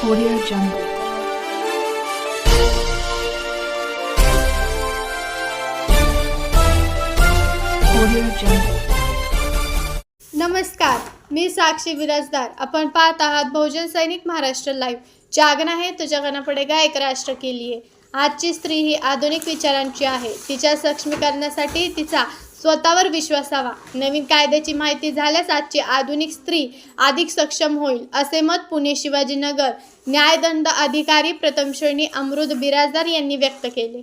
Audio Jungle. Audio Jungle. नमस्कार मी साक्षी विराजदार आपण पाहत आहात बहुजन सैनिक महाराष्ट्र लाईव्ह जागना है तो जगना पडेगा एक राष्ट्र के लिए आजची स्त्री ही आधुनिक विचारांची आहे. तिच्या सक्षमीकरणासाठी तिचा स्वतःवर विश्वास हवा. नवीन कायद्याची माहिती झाल्यास आजची आधुनिक स्त्री अधिक सक्षम होईल असे मत पुणे शिवाजीनगर न्यायदंड अधिकारी प्रथम श्रेणी अमृत बिराजदार यांनी व्यक्त केले.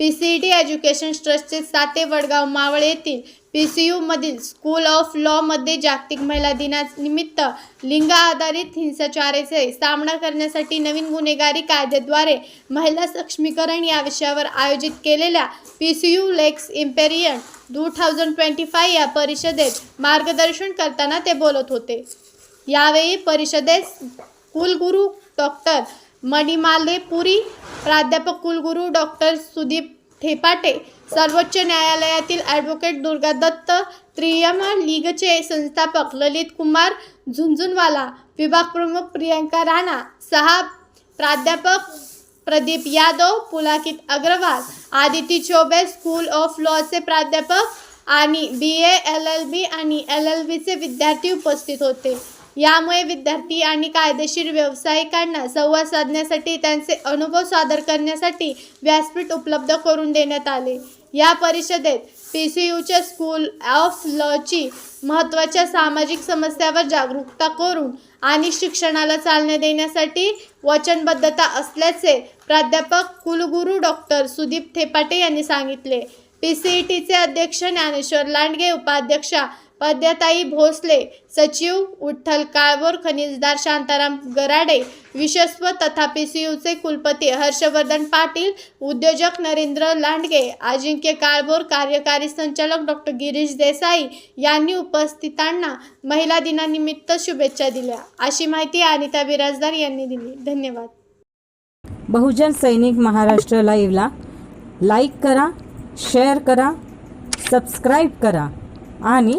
पी सी टी एज्युकेशन ट्रस्टचे साते वडगाव मावळ येथील पी सी यूमधील स्कूल ऑफ लॉमध्ये जागतिक महिला दिनानिमित्त लिंग आधारित हिंसाचाराचे सामना करण्यासाठी नवीन गुन्हेगारी कायद्याद्वारे महिला सक्षमीकरण या विषयावर आयोजित केलेल्या P C U Lex Imperium two thousand twenty five या परिषदेत मार्गदर्शन करताना ते बोलत होते. यावेळी परिषदेत कुलगुरू डॉक्टर मणिमाले पुरी प्राध्यापक कुलगुरू डॉक्टर सुदीप ठेपाटे सर्वोच्च न्यायालयातील ॲडव्होकेट दुर्गा दत्त त्रियम लीगचे संस्थापक ललित कुमार झुंझुनवाला विभाग प्रमुख प्रियंका राणा सहा प्राध्यापक प्रदीप यादव पुलाकित अग्रवाल आदिती चोबे स्कूल ऑफ लॉचे प्राध्यापक आणि बी ए एल एल बी आणि एल एल बीचे विद्यार्थी उपस्थित होते. यामुळे विद्यार्थी आणि कायदेशीर व्यावसायिकांना संवाद साधण्यासाठी त्यांचे अनुभव सादर करण्यासाठी व्यासपीठ उपलब्ध करून देण्यात आले. या परिषदेत पी सी यूच्या स्कूल ऑफ लॉची महत्त्वाच्या सामाजिक समस्यावर जागरूकता करून आणि शिक्षणाला चालना देण्यासाठी वचनबद्धता असल्याचे प्राध्यापक कुलगुरू डॉक्टर सुदीप थेपाटे यांनी सांगितले. पी सी ई टीचे अध्यक्ष ज्ञानेश्वर लांडगे उपाध्यक्षा पद्यताई भोसले सचिव उठ्ठल काळभोर खनिजदार शांताराम गराडे विशस्व तथा पी सी यूचे कुलपती हर्षवर्धन पाटील उद्योजक नरेंद्र लांडगे अजिंक्य काळभोर कार्यकारी संचालक डॉक्टर गिरीश देसाई यांनी उपस्थितांना महिला दिनानिमित्त शुभेच्छा दिल्या. अशी माहिती अनिता बिराजदार यांनी दिली. धन्यवाद. बहुजन सैनिक महाराष्ट्र लाईव्हला लाईक करा शेअर करा सबस्क्राईब करा आणि